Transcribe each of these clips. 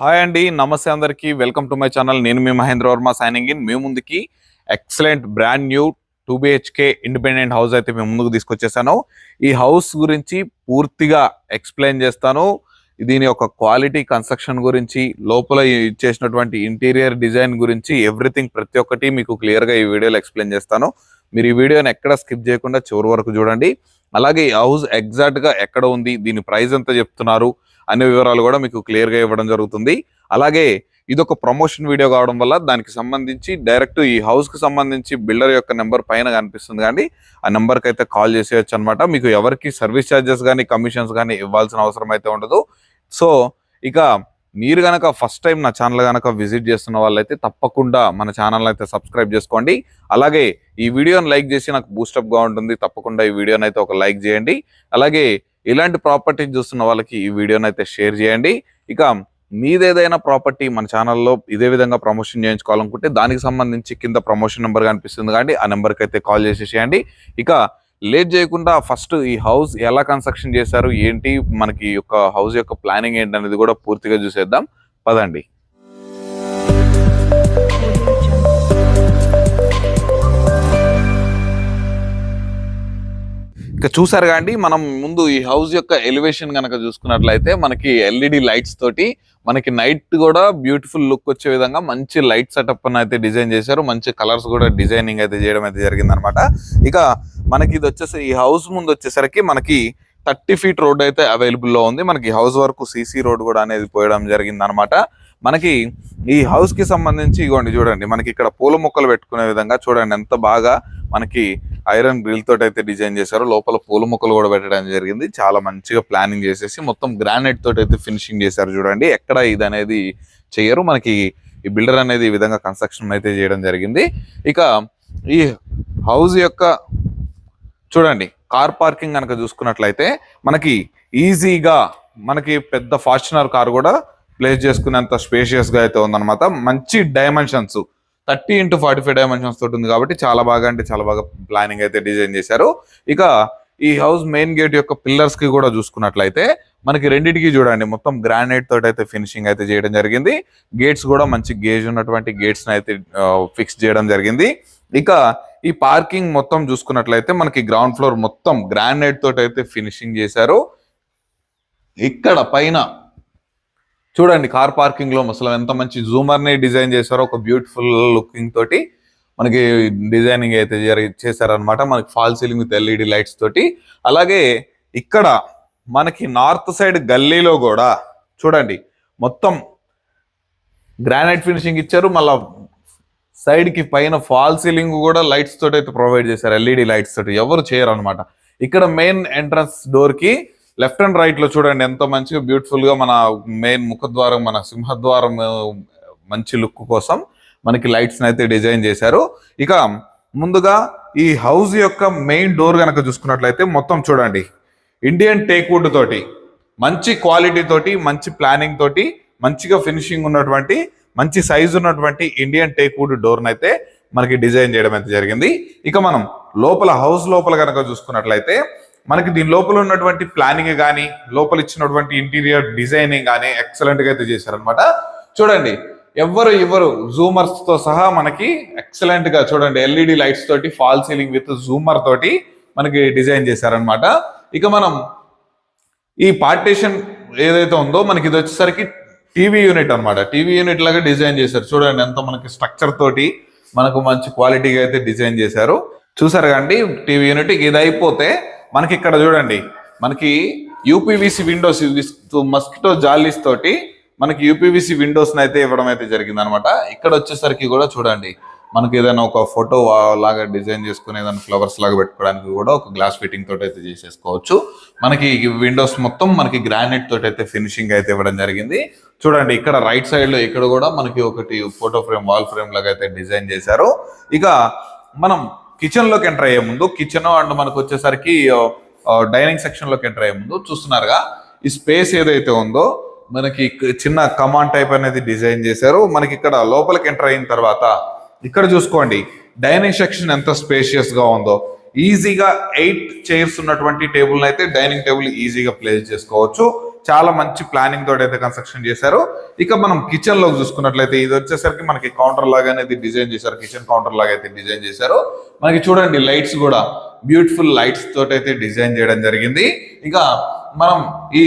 Hi అండి నమస్తే అందరికీ. Welcome to my channel. నేను మీ మహేంద్ర వర్మ సైనింగ్ ఇన్. మీ ముందుకి excellent brand new two BHK independent house అయితే మేము ముందుకు తీసుకొచ్చేసాను. ఈ హౌస్ గురించి పూర్తిగా ఎక్స్ప్లెయిన్ చేస్తాను. దీని యొక్క క్వాలిటీ కన్స్ట్రక్షన్ గురించి లోపల ఇచ్చేసినటువంటి ఇంటీరియర్ డిజైన్ గురించి ఎవ్రీథింగ్ ప్రతి ఒక్కటి మీకు క్లియర్గా ఈ వీడియోలో ఎక్స్ప్లెయిన్ చేస్తాను. మీరు ఈ వీడియోని ఎక్కడ స్కిప్ చేయకుండా చివరి వరకు చూడండి. అలాగే ఈ హౌస్ ఎగ్జాక్ట్గా ఎక్కడ ఉంది దీని ప్రైస్ ఎంత చెప్తున్నారు అనే వివరాలు కూడా మీకు క్లియర్గా ఇవ్వడం జరుగుతుంది. అలాగే ఇదొక ప్రమోషన్ వీడియో కావడం వల్ల దానికి సంబంధించి డైరెక్ట్ ఈ హౌస్కి సంబంధించి బిల్డర్ యొక్క నెంబర్ పైన కనిపిస్తుంది కానీ ఆ నెంబర్కి అయితే కాల్ చేసేయచ్చు అనమాట మీకు ఎవరికి సర్వీస్ ఛార్జెస్ కానీ కమిషన్స్ కానీ ఇవ్వాల్సిన అవసరం అయితే ఉండదు. సో ఇక మీరు గనక ఫస్ట్ టైం నా ఛానల్ గనక విజిట్ చేస్తున్న వాళ్ళైతే తప్పకుండా మన ఛానల్ అయితే సబ్స్క్రైబ్ చేసుకోండి. అలాగే ఈ వీడియోని లైక్ చేసి నాకు బూస్టప్గా ఉంటుంది. తప్పకుండా ఈ వీడియోని అయితే ఒక లైక్ చేయండి. అలాగే ఇలాంటి ప్రాపర్టీని చూస్తున్న వాళ్ళకి ఈ వీడియోని అయితే షేర్ చేయండి. ఇక మీదేదైనా ప్రాపర్టీ మన ఛానల్లో ఇదే విధంగా ప్రమోషన్ చేయించుకోవాలనుకుంటే దానికి సంబంధించి కింద ప్రమోషన్ నెంబర్ కనిపిస్తుంది కానీ ఆ నెంబర్కి అయితే కాల్ చేసేసేయండి ఇక లేట్ చేయకుండా ఫస్ట్ ఈ హౌస్ ఎలా కన్స్ట్రక్షన్ చేశారు ఏంటి మనకి ఈ యొక్క హౌస్ యొక్క ప్లానింగ్ ఏంటి అనేది కూడా పూర్తిగా చూసేద్దాం. పదండి. చూసారు కాండి మనం ముందు ఈ హౌస్ యొక్క ఎలివేషన్ కనుక చూసుకున్నట్లయితే మనకి ఎల్ఈడి లైట్స్ తోటి మనకి నైట్ కూడా బ్యూటిఫుల్ లుక్ వచ్చే విధంగా మంచి లైట్ సెటప్ అయితే డిజైన్ చేశారు. మంచి కలర్స్ కూడా డిజైనింగ్ అయితే చేయడం అయితే జరిగింది అనమాట ఇక మనకి ఇది వచ్చేసి ఈ హౌస్ ముందు వచ్చేసరికి మనకి థర్టీ ఫీట్ రోడ్ అయితే అవైలబుల్లో ఉంది. మనకి హౌస్ వరకు సీసీ రోడ్ కూడా అనేది పోయడం జరిగింది అనమాట మనకి ఈ హౌస్కి సంబంధించి ఇగోండి చూడండి మనకి ఇక్కడ పూల మొక్కలు పెట్టుకునే విధంగా చూడండి ఎంత బాగా మనకి ఐరన్ గ్రిల్ తోటి అయితే డిజైన్ చేశారు. లోపల పూల మొక్కలు కూడా పెట్టడం జరిగింది. చాలా మంచిగా ప్లానింగ్ చేసేసి మొత్తం గ్రానైట్ తోటి అయితే ఫినిషింగ్ చేశారు చూడండి. ఎక్కడ ఇది అనేది చేయరు. మనకి ఈ బిల్డర్ అనేది ఈ విధంగా కన్స్ట్రక్షన్ అయితే చేయడం జరిగింది. ఇక ఈ హౌస్ యొక్క చూడండి కార్ పార్కింగ్ కనుక చూసుకున్నట్లయితే మనకి ఈజీగా మనకి పెద్ద ఫార్చునర్ కార్ కూడా ప్లేస్ చేసుకునేంత స్పేషియస్గా అయితే ఉందన్నమాట. మంచి dimensions thirty into forty five dimensions తోటి ఉంది కాబట్టి చాలా బాగా అంటే చాలా బాగా ప్లానింగ్ అయితే డిజైన్ చేశారు. ఇక ఈ హౌస్ మెయిన్ గేట్ యొక్క పిల్లర్స్కి కూడా చూసుకున్నట్లయితే మనకి రెండింటికి చూడండి మొత్తం గ్రానైట్ తోటి అయితే ఫినిషింగ్ అయితే చేయడం జరిగింది. గేట్స్ కూడా మంచి గేజ్ ఉన్నటువంటి గేట్స్ అయితే ఫిక్స్ చేయడం జరిగింది. ఇక ఈ పార్కింగ్ మొత్తం చూసుకున్నట్లయితే మనకి గ్రౌండ్ ఫ్లోర్ మొత్తం గ్రానైట్ తోటి అయితే ఫినిషింగ్ చేశారు. ఇక్కడ పైన చూడండి కార్ పార్కింగ్లో అసలు ఎంత మంచి జూమర్ని డిజైన్ చేశారో ఒక బ్యూటిఫుల్ లుకింగ్ తోటి మనకి డిజైనింగ్ అయితే చేశారనమాట మనకి fall ceiling with LED lights తోటి. అలాగే ఇక్కడ మనకి నార్త్ సైడ్ గల్లీలో కూడా చూడండి మొత్తం గ్రానైట్ ఫినిషింగ్ ఇచ్చారు. మళ్ళా సైడ్కి పైన ఫాల్ సీలింగ్ కూడా లైట్స్ తోటి అయితే ప్రొవైడ్ చేశారు. ఎల్ఈడి లైట్స్ తోటి. ఎవరు చేయరు అనమాట ఇక్కడ మెయిన్ ఎంట్రన్స్ డోర్కి లెఫ్ట్ అండ్ రైట్లో చూడండి ఎంతో మంచిగా బ్యూటిఫుల్గా మన మెయిన్ ముఖద్వారం మన సింహద్వారం మంచి లుక్ కోసం మనకి లైట్స్ అయితే డిజైన్ చేశారు. ఇక ముందుగా ఈ హౌస్ యొక్క మెయిన్ డోర్ కనుక చూసుకున్నట్లయితే మొత్తం చూడండి. ఇండియన్ టేక్ వుడ్ తోటి మంచి క్వాలిటీ తోటి మంచి ప్లానింగ్ తోటి మంచిగా ఫినిషింగ్ ఉన్నటువంటి మంచి సైజు ఉన్నటువంటి ఇండియన్ టేక్వుడ్ డోర్ అయితే మనకి డిజైన్ చేయడం అయితే జరిగింది. ఇక మనం లోపల హౌస్ లోపల కనుక చూసుకున్నట్లయితే మనకి దీని లోపల ఉన్నటువంటి ప్లానింగ్ కానీ లోపల ఇచ్చినటువంటి ఇంటీరియర్ డిజైనింగ్ కానీ ఎక్సలెంట్గా అయితే చేశారనమాట చూడండి ఎవ్వరు ఇవ్వరు. జూమర్స్తో సహా మనకి ఎక్సలెంట్గా చూడండి ఎల్ఈడి లైట్స్ తోటి ఫాల్ సీలింగ్ విత్ జూమర్ తోటి మనకి డిజైన్ చేశారనమాట ఇక మనం ఈ పార్టీషన్ ఏదైతే ఉందో మనకి ఇది వచ్చేసరికి టీవీ యూనిట్ అన్నమాట. టీవీ యూనిట్ లాగా డిజైన్ చేశారు. చూడండి ఎంత మనకి స్ట్రక్చర్ తోటి మనకు మంచి క్వాలిటీగా అయితే డిజైన్ చేశారు. చూసారు కండి టీవీ యూనిట్ ఇది అయిపోతే మనకి ఇక్కడ చూడండి మనకి యూపీవీసీ విండోస్ మస్కిటో జాలీస్ తోటి మనకి యూపీవీసీ విండోస్ అయితే ఇవ్వడం అయితే జరిగింది అనమాట ఇక్కడ వచ్చేసరికి కూడా చూడండి మనకి ఏదైనా ఒక ఫోటో లాగా డిజైన్ చేసుకుని ఏదైనా ఫ్లవర్స్ లాగా పెట్టుకోవడానికి కూడా ఒక గ్లాస్ ఫిట్టింగ్ తోటి అయితే చేసేసుకోవచ్చు. మనకి విండోస్ మొత్తం మనకి గ్రానైట్ తోటి అయితే ఫినిషింగ్ అయితే ఇవ్వడం జరిగింది. చూడండి ఇక్కడ రైట్ సైడ్లో ఇక్కడ కూడా మనకి ఒకటి ఫోటో ఫ్రేమ్ వాల్ ఫ్రేమ్ లాగా అయితే డిజైన్ చేశారు. ఇక మనం కిచెన్లోకి ఎంటర్ అయ్యే ముందు కిచెన్ అండ్ మనకు వచ్చేసరికి డైనింగ్ సెక్షన్లోకి ఎంటర్ అయ్యే ముందు చూస్తున్నారుగా ఈ స్పేస్ ఏదైతే ఉందో మనకి చిన్న కమాండ్ టైప్ అనేది డిజైన్ చేశారు. మనకి ఇక్కడ లోపలికి ఎంటర్ అయిన తర్వాత ఇక్కడ చూసుకోండి డైనింగ్ సెక్షన్ ఎంత స్పేషియస్గా ఉందో. ఈజీగా ఎయిట్ చైర్స్ ఉన్నటువంటి టేబుల్ అయితే డైనింగ్ టేబుల్ ఈజీగా ప్లేస్ చేసుకోవచ్చు. చాలా మంచి ప్లానింగ్ తోటి అయితే కన్స్ట్రక్షన్ చేశారు. ఇక మనం కిచెన్లో చూసుకున్నట్లయితే ఇది వచ్చేసరికి మనకి కౌంటర్ లాగా అనేది డిజైన్ చేశారు. కిచెన్ కౌంటర్ లాగా అయితే డిజైన్ చేశారు. మనకి చూడండి లైట్స్ కూడా బ్యూటిఫుల్ లైట్స్ తోటి అయితే డిజైన్ చేయడం జరిగింది. ఇక మనం ఈ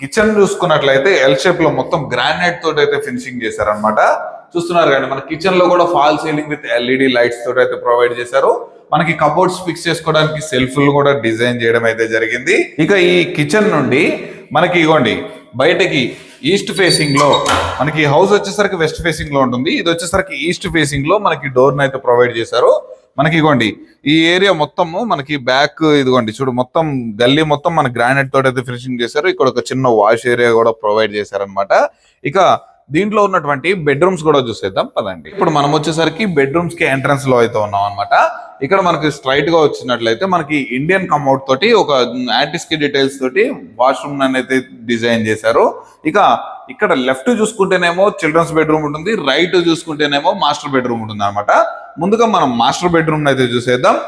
కిచెన్ చూసుకున్నట్లయితే ఎల్ షేప్లో మొత్తం గ్రానైట్ తోటి అయితే ఫినిషింగ్ చేశారనమాట చూస్తున్నారు కానీ మన కిచెన్లో కూడా fall ceiling with LED lights తోటి అయితే ప్రొవైడ్ చేశారు. మనకి కబోర్డ్స్ ఫిక్స్ చేసుకోవడానికి సెల్ఫ్లు కూడా డిజైన్ చేయడం అయితే జరిగింది. ఇక ఈ కిచెన్ నుండి మనకి ఇగోండి బయటకి ఈస్ట్ ఫేసింగ్లో మనకి హౌస్ వచ్చేసరికి వెస్ట్ ఫేసింగ్లో ఉంటుంది. ఇది వచ్చేసరికి ఈస్ట్ ఫేసింగ్లో మనకి డోర్ అయితే ప్రొవైడ్ చేశారు. మనకి ఇగోండి ఈ ఏరియా మొత్తము మనకి బ్యాక్ ఇదిగోండి చూడు మొత్తం గల్లీ మొత్తం మన గ్రానైట్ తోటి అయితే ఫినిషింగ్ చేశారు. ఇక్కడ ఒక చిన్న వాష్ ఏరియా కూడా ప్రొవైడ్ చేశారనమాట ఇక దీంట్లో ఉన్నటువంటి బెడ్రూమ్స్ కూడా చూసేద్దాం పదండి. ఇప్పుడు మనం వచ్చేసరికి బెడ్రూమ్స్కి ఎంట్రన్స్లో అయితే ఉన్నాం అనమాట ఇక్కడ మనకి స్ట్రైట్గా వచ్చినట్లయితే మనకి ఇండియన్ కమౌట్ తోటి ఒక యాంటిస్కి డీటెయిల్స్ తోటి వాష్రూమ్ అయితే డిజైన్ చేశారు. ఇక ఇక్కడ లెఫ్ట్ చూసుకుంటేనేమో చిల్డ్రన్స్ బెడ్రూమ్ ఉంటుంది రైట్ చూసుకుంటేనేమో మాస్టర్ బెడ్రూమ్ ఉంటుంది అనమాట ముందుగా మనం మాస్టర్ బెడ్రూమ్ అయితే చూసేద్దాం.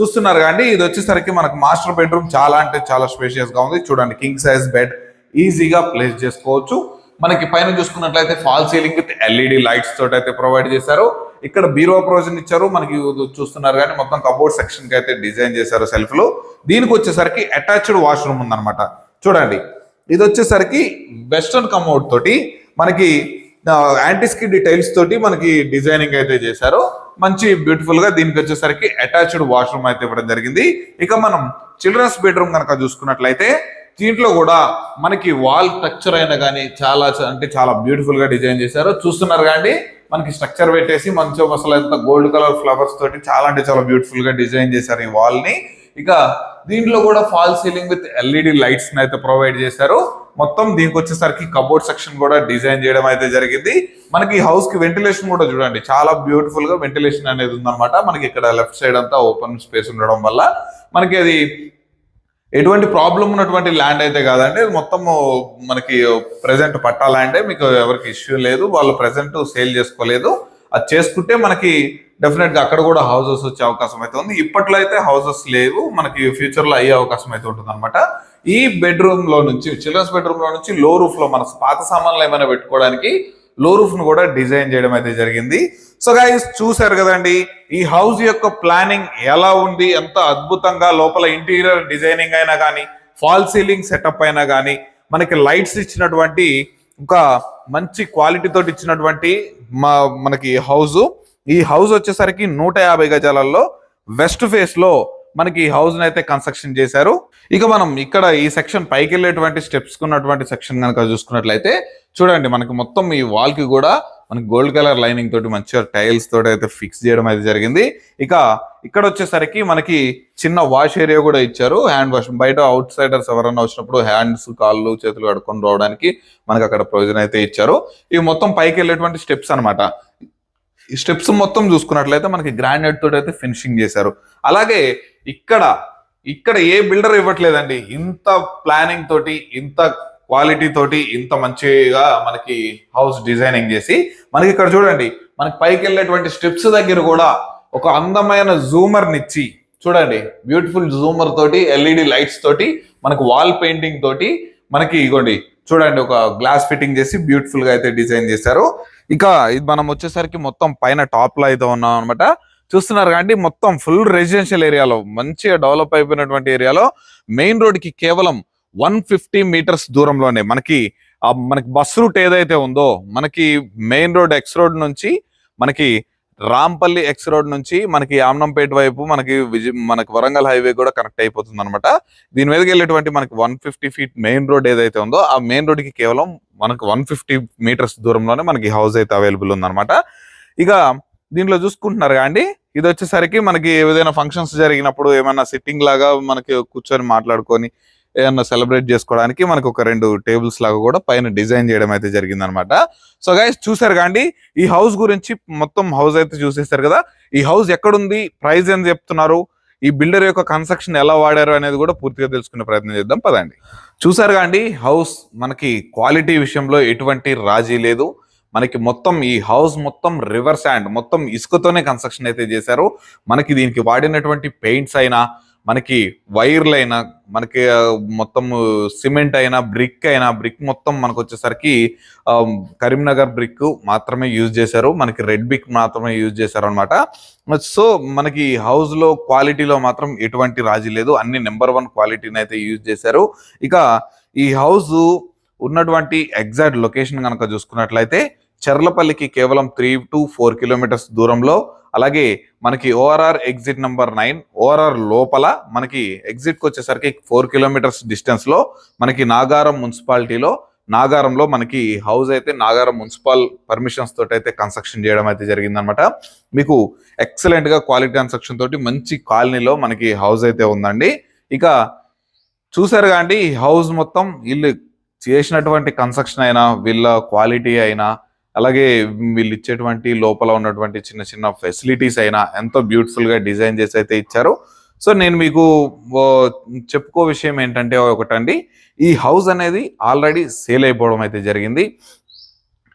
చూస్తున్నారు కానీ ఇది వచ్చేసరికి మనకు మాస్టర్ బెడ్రూమ్ చాలా అంటే చాలా స్పేషియస్గా ఉంది. చూడండి కింగ్ సైజ్ బెడ్ ఈజీగా ప్లేస్ చేసుకోవచ్చు. మనకి పైన చూసుకున్నట్లయితే fall ceiling with LED lights తోటి అయితే ప్రొవైడ్ చేశారు. ఇక్కడ బీరో ప్రొవిజన్ ఇచ్చారు. మనకి చూస్తున్నారు కానీ మొత్తం కబోర్డ్ సెక్షన్కి అయితే డిజైన్ చేశారు సెల్ఫ్లో. దీనికి వచ్చేసరికి అటాచ్డ్ వాష్రూమ్ ఉందన్నమాట. చూడండి. ఇది వచ్చేసరికి వెస్ట్రన్ కమోడ్ తోటి మనకి యాంటీస్కిడ్ టైల్స్ తోటి మనకి డిజైనింగ్ అయితే చేశారు. మంచి బ్యూటిఫుల్గా దీనికి వచ్చేసరికి అటాచ్డ్ వాష్రూమ్ అయితే ఇవ్వడం జరిగింది. ఇక మనం చిల్డ్రన్స్ బెడ్రూమ్ కనుక చూసుకున్నట్లయితే దీంట్లో కూడా మనకి వాల్ స్ట్రక్చర్ అయినా కానీ చాలా అంటే చాలా బ్యూటిఫుల్గా డిజైన్ చేశారు. చూస్తున్నారు కానీ మనకి స్ట్రక్చర్ పెట్టేసి మంచి అసలు ఎంత గోల్డ్ కలర్ ఫ్లవర్స్ తోటి చాలా అంటే చాలా బ్యూటిఫుల్గా డిజైన్ చేశారు ఈ వాల్ని ఇక దీంట్లో కూడా fall ceiling with LED lights అయితే ప్రొవైడ్ చేశారు. మొత్తం దీనికి వచ్చేసరికి కబోర్డ్ సెక్షన్ కూడా డిజైన్ చేయడం అయితే జరిగింది. మనకి హౌస్కి వెంటిలేషన్ కూడా చూడండి చాలా బ్యూటిఫుల్గా వెంటిలేషన్ అనేది ఉందన్నమాట. మనకి ఇక్కడ లెఫ్ట్ సైడ్ అంతా ఓపెన్ స్పేస్ ఉండడం వల్ల. మనకి అది ఎటువంటి ప్రాబ్లం ఉన్నటువంటి ల్యాండ్ అయితే కాదండి. మొత్తం మొత్తము మనకి ప్రెసెంట్ పట్టా ల్యాండే. మీకు ఎవరికి ఇష్యూ లేదు. వాళ్ళు ప్రజెంట్ సేల్ చేసుకోలేదు. అది చేసుకుంటే మనకి డెఫినెట్గా అక్కడ కూడా హౌసెస్ వచ్చే అవకాశం అయితే ఉంది. ఇప్పట్లో అయితే హౌసెస్ లేవు. మనకి ఫ్యూచర్లో అయ్యే అవకాశం అయితే ఉంటుంది అనమాట ఈ బెడ్రూమ్లో నుంచి చిల్డ్రన్స్ బెడ్రూమ్లో నుంచి లో రూఫ్లో మన పాత సామాన్లు ఏమైనా పెట్టుకోవడానికి లో రూఫ్ను కూడా డిజైన్ చేయడం అయితే జరిగింది. సో గైస్ చూసారు కదండి ఈ హౌస్ యొక్క ప్లానింగ్ ఎలా ఉంది? ఎంత అద్భుతంగా లోపల ఇంటీరియర్ డిజైనింగ్ అయినా కానీ ఫాల్ సీలింగ్ సెటప్ అయినా కానీ మనకి లైట్స్ ఇచ్చినటువంటి ఒక మంచి క్వాలిటీ తోటి ఇచ్చినటువంటి మా మనకి హౌస్. ఈ హౌస్ వచ్చేసరికి నూట యాభై గజాలలో వెస్ట్ ఫేస్లో మనకి ఈ హౌస్ అయితే కన్స్ట్రక్షన్ చేశారు. ఇక మనం ఇక్కడ ఈ సెక్షన్ పైకి వెళ్ళేటువంటి స్టెప్స్ ఉన్నటువంటి సెక్షన్ కనుక చూసుకున్నట్లయితే చూడండి మనకి మొత్తం ఈ వాల్కి కూడా మనకి గోల్డ్ కలర్ లైనింగ్ తోటి మంచిగా టైల్స్ తోటి అయితే ఫిక్స్ చేయడం అయితే జరిగింది. ఇక ఇక్కడ వచ్చేసరికి మనకి చిన్న వాష్ ఏరియా కూడా ఇచ్చారు. హ్యాండ్ వాష్ బయట అవుట్ సైడర్స్ ఎవరైనా వచ్చినప్పుడు హ్యాండ్స్ కాళ్ళు చేతులు కడుక్కొని రావడానికి మనకి అక్కడ ప్రొవిజన్ అయితే ఇచ్చారు. ఇవి మొత్తం పైకి వెళ్ళేటువంటి స్టెప్స్ అన్నమాట. ఈ స్టెప్స్ మొత్తం చూసుకున్నట్లయితే మనకి గ్రానైట్ తోటి అయితే ఫినిషింగ్ చేశారు. అలాగే ఇక్కడ ఇక్కడ ఏ బిల్డర్ ఇవ్వట్లేదండి. ఇంత ప్లానింగ్ తోటి ఇంత క్వాలిటీ తోటి ఇంత మంచిగా మనకి హౌస్ డిజైనింగ్ చేసి మనకి ఇక్కడ చూడండి మనకి పైకి వెళ్ళేటువంటి స్టెప్స్ దగ్గర కూడా ఒక అందమైన జూమర్ నిచ్చి చూడండి బ్యూటిఫుల్ జూమర్ తోటి ఎల్ఈడి లైట్స్ తోటి మనకి వాల్ పెయింటింగ్ తోటి మనకి ఇగోండి చూడండి ఒక గ్లాస్ ఫిట్టింగ్ చేసి బ్యూటిఫుల్గా అయితే డిజైన్ చేశారు. ఇక ఇది మనం వచ్చేసరికి మొత్తం పైన టాప్లో అయితే ఉన్నాం అనమాట చూస్తున్నారు కాబట్టి మొత్తం ఫుల్ రెసిడెన్షియల్ ఏరియాలో మంచిగా డెవలప్ అయిపోయినటువంటి ఏరియాలో మెయిన్ రోడ్కి కేవలం వన్ ఫిఫ్టీ మీటర్స్ దూరంలోనే మనకి మనకి బస్ రూట్ ఏదైతే ఉందో మనకి మెయిన్ రోడ్ ఎక్స్ రోడ్ నుంచి మనకి రాంపల్లి ఎక్స్ రోడ్ నుంచి మనకి ఆమ్నంపేట వైపు మనకి విజయ మనకి వరంగల్ హైవే కూడా కనెక్ట్ అయిపోతుంది అనమాట దీని మీదకి వెళ్ళేటువంటి మనకి one fifty feet main road ఏదైతే ఉందో ఆ మెయిన్ రోడ్కి కేవలం మనకి వన్ ఫిఫ్టీ మీటర్స్ దూరంలోనే మనకి హౌస్ అయితే అవైలబుల్ ఉందన్నమాట. ఇక దీంట్లో చూసుకుంటున్నారు అండి? ఇది వచ్చేసరికి మనకి ఏదైనా ఫంక్షన్స్ జరిగినప్పుడు ఏమైనా సిట్టింగ్ లాగా మనకి కూర్చొని మాట్లాడుకొని ఏమన్నా సెలబ్రేట్ చేసుకోవడానికి మనకు ఒక రెండు టేబుల్స్ లాగా కూడా పైన డిజైన్ చేయడం అయితే జరిగింది అనమాట సో గైస్ చూసారు కాండి ఈ హౌస్ గురించి మొత్తం హౌస్ అయితే చూసేస్తారు కదా? ఈ హౌస్ ఎక్కడుంది? ప్రైస్ ఎంత చెప్తున్నారు? ఈ బిల్డర్ యొక్క కన్స్ట్రక్షన్ ఎలా వాడారు అనేది కూడా పూర్తిగా తెలుసుకునే ప్రయత్నం చేద్దాం. పదండి. చూసారు కాండి హౌస్ మనకి క్వాలిటీ విషయంలో ఎటువంటి రాజీ లేదు. మనకి మొత్తం ఈ హౌస్ మొత్తం రివర్ శాండ్ మొత్తం ఇసుకతోనే కన్స్ట్రక్షన్ అయితే చేశారు. మనకి దీనికి వాడినటువంటి పెయింట్స్ అయినా మనకి వైర్లు అయినా మనకి మొత్తం సిమెంట్ అయినా బ్రిక్ అయినా బ్రిక్ మొత్తం మనకు వచ్చేసరికి కరీంనగర్ బ్రిక్ మాత్రమే యూజ్ చేశారు. మనకి రెడ్ బ్రిక్ మాత్రమే యూజ్ చేశారు అనమాట సో మనకి హౌస్లో క్వాలిటీలో మాత్రం ఎటువంటి రాజీ లేదు. అన్ని నెంబర్ వన్ క్వాలిటీని అయితే యూజ్ చేశారు. ఇక ఈ హౌస్ ఉన్నటువంటి ఎగ్జాక్ట్ లొకేషన్ కనుక చూసుకున్నట్లయితే చెర్లపల్లికి కేవలం త్రీ టు ఫోర్ కిలోమీటర్స్ దూరంలో అలాగే మనకి ORR exit number nine ORR లోపల మనకి ఎగ్జిట్కి వచ్చేసరికి ఫోర్ కిలోమీటర్స్ డిస్టెన్స్లో మనకి నాగారం మున్సిపాలిటీలో నాగారంలో మనకి హౌస్ అయితే నాగారం మున్సిపల్ పర్మిషన్స్ తోటి అయితే కన్స్ట్రక్షన్ చేయడం అయితే జరిగిందనమాట మీకు ఎక్సలెంట్గా క్వాలిటీ కన్స్ట్రక్షన్ తోటి మంచి కాలనీలో మనకి హౌస్ అయితే ఉందండి. ఇక చూసారు కాండి హౌస్ మొత్తం వీళ్ళు చేసినటువంటి కన్స్ట్రక్షన్ అయినా వీళ్ళ క్వాలిటీ అయినా అలాగే వీళ్ళు ఇచ్చేటువంటి లోపల ఉన్నటువంటి చిన్న చిన్న ఫెసిలిటీస్ అయినా ఎంతో బ్యూటిఫుల్గా డిజైన్ చేసి అయితే ఇచ్చారు. సో నేను మీకు చెప్పుకో విషయం ఏంటంటే ఒకటండి. ఈ హౌస్ అనేది ఆల్రెడీ సేల్ అయిపోవడం అయితే జరిగింది.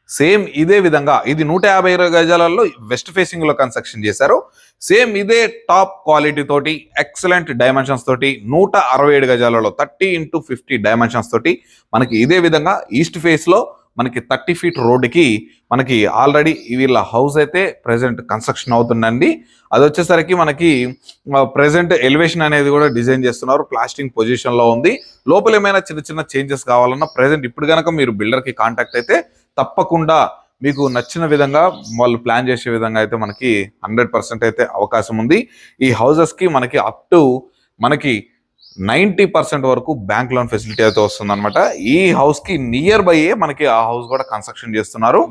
సేమ్ ఇదే విధంగా ఇది నూట యాభై గజాలలో వెస్ట్ ఫేసింగ్లో కన్స్ట్రక్షన్ చేశారు. సేమ్ ఇదే టాప్ క్వాలిటీ తోటి ఎక్సలెంట్ డైమెన్షన్స్ తోటి నూట అరవై ఏడు గజాలలో థర్టీ ఇంటూ ఫిఫ్టీ డైమెన్షన్స్ తోటి మనకి ఇదే విధంగా ఈస్ట్ ఫేస్లో మనకి థర్టీ ఫీట్ రోడ్డుకి మనకి ఆల్రెడీ వీళ్ళ హౌస్ అయితే ప్రెసెంట్ కన్స్ట్రక్షన్ అవుతుందండి. అది వచ్చేసరికి మనకి ప్రజెంట్ ఎలివేషన్ అనేది కూడా డిజైన్ చేస్తున్నారు. ప్లాస్టింగ్ పొజిషన్లో ఉంది. లోపల ఏమైనా చిన్న చిన్న చేంజెస్ కావాలన్నా ప్రజెంట్ ఇప్పుడు కనుక మీరు బిల్డర్కి కాంటాక్ట్ అయితే తప్పకుండా మీకు నచ్చిన విధంగా వాళ్ళు ప్లాన్ చేసే విధంగా అయితే మనకి హండ్రెడ్ పర్సెంట్ అయితే అవకాశం ఉంది. ఈ హౌజెస్కి మనకి అప్ టు మనకి నైంటీ పర్సెంట్ వరకు బ్యాంక్ లోన్ ఫెసిలిటీ అయితే వస్తుంది అనమాట ఈ హౌస్కి నియర్ బై మనకి ఆ హౌస్ కూడా కన్స్ట్రక్షన్ చేస్తున్నారు.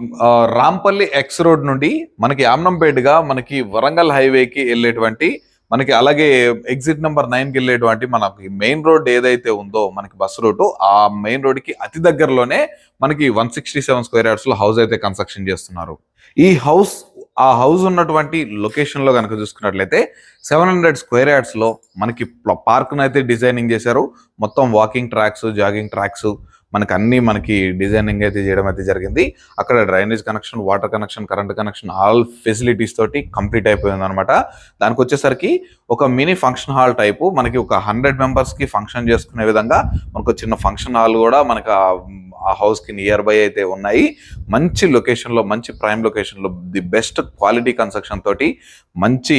రాంపల్లి ఎక్స్ రోడ్ నుండి మనకి ఆమ్నంపేట్గా మనకి వరంగల్ హైవే కి వెళ్ళేటువంటి మనకి అలాగే ఎగ్జిట్ నెంబర్ నైన్కి వెళ్ళేటువంటి మనకి మెయిన్ రోడ్ ఏదైతే ఉందో మనకి బస్ రూట్ ఆ మెయిన్ రోడ్కి అతి దగ్గరలోనే మనకి వన్ సిక్స్టీ సెవెన్ స్క్వేర్ యార్డ్స్లో హౌస్ అయితే కన్స్ట్రక్షన్ చేస్తున్నారు. ఈ హౌస్ ఆ హౌస్ ఉన్నటువంటి లొకేషన్లో కనుక చూసుకున్నట్లయితే సెవెన్ హండ్రెడ్ స్క్వేర్ యార్డ్స్లో మనకి పార్క్ అయితే డిజైనింగ్ చేశారు. మొత్తం వాకింగ్ ట్రాక్స్ జాగింగ్ ట్రాక్స్ మనకు అన్ని మనకి డిజైనింగ్ అయితే చేయడం అయితే జరిగింది. అక్కడ drainage connection water connection current connection all facilities తోటి కంప్లీట్ అయిపోయింది అనమాట దానికి వచ్చేసరికి ఒక మినీ ఫంక్షన్ హాల్ టైపు మనకి ఒక హండ్రెడ్ మెంబర్స్కి ఫంక్షన్ చేసుకునే విధంగా మనకు చిన్న ఫంక్షన్ హాల్ కూడా మనకి ఆ- ఆ హౌస్కి నియర్ బై అయితే ఉన్నాయి. మంచి లొకేషన్లో మంచి ప్రైమ్ లొకేషన్లో ది బెస్ట్ క్వాలిటీ కన్స్ట్రక్షన్ తోటి మంచి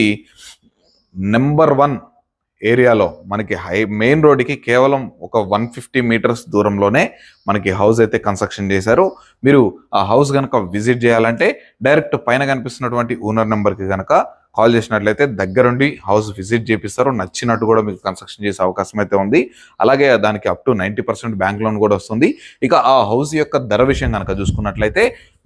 నెంబర్ వన్ ఏరియాలో మనకి హై మెయిన్ రోడ్డుకి కేవలం ఒక వన్ ఫిఫ్టీ మీటర్స్ దూరంలోనే మనకి హౌస్ అయితే కన్స్ట్రక్షన్ చేశారు. మీరు ఆ హౌస్ కనుక విజిట్ చేయాలంటే డైరెక్ట్ పైన కనిపిస్తున్నటువంటి ఓనర్ నెంబర్కి కనుక కాల్ చేసినట్లయితే దగ్గరుండి హౌస్ విజిట్ చేపిస్తారు. నచ్చినట్టు కూడా మీకు కన్స్ట్రక్షన్ చేసే అవకాశం అయితే ఉంది. అలాగే దానికి up to ninety percent bank loan కూడా వస్తుంది. ఇక ఆ హౌస్ యొక్క ధర విషయం కనుక చూసుకున్నట్లయితే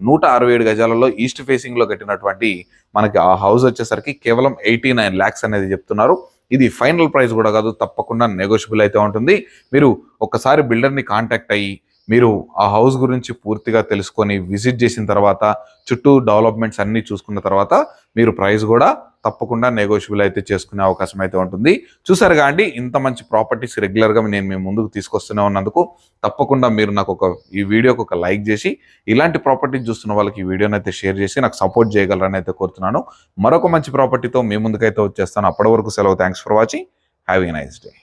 నూట అరవై ఏడు గజాలలో ఈస్ట్ ఫేసింగ్లో కట్టినటువంటి మనకి ఆ హౌస్ వచ్చేసరికి కేవలం ఎయిటీ నైన్ ల్యాక్స్ అనేది చెప్తున్నారు. ఇది ఫైనల్ ప్రైస్ కూడా కాదు తప్పకుండా నెగోషియబుల్ అయితే ఉంటుంది. మీరు ఒక్కసారి బిల్డర్ని కాంటాక్ట్ అయ్యి మీరు ఆ హౌస్ గురించి పూర్తిగా తెలుసుకొని విజిట్ చేసిన తర్వాత చుట్టూ డెవలప్మెంట్స్ అన్నీ చూసుకున్న తర్వాత మీరు ప్రైస్ కూడా తప్పకుండా నెగోషియబుల్ అయితే చేసుకునే అవకాశం అయితే ఉంటుంది. చూసారుగా అండి ఇంత మంచి ప్రాపర్టీస్ రెగ్యులర్గా నేను మీ ముందుకు తీసుకొస్తూనే ఉన్నందుకు తప్పకుండా మీరు నాకు ఒక ఈ వీడియోకి ఒక లైక్ చేసి ఇలాంటి ప్రాపర్టీస్ చూస్తున్న వాళ్ళకి ఈ వీడియోని అయితే షేర్ చేసి నాకు సపోర్ట్ చేయగలరని అయితే కోరుతున్నాను. మరొక మంచి ప్రాపర్టీతో మీ ముందుకైతే వచ్చేస్తాను. అప్పటి వరకు సెలవు. Thanks for watching have a nice day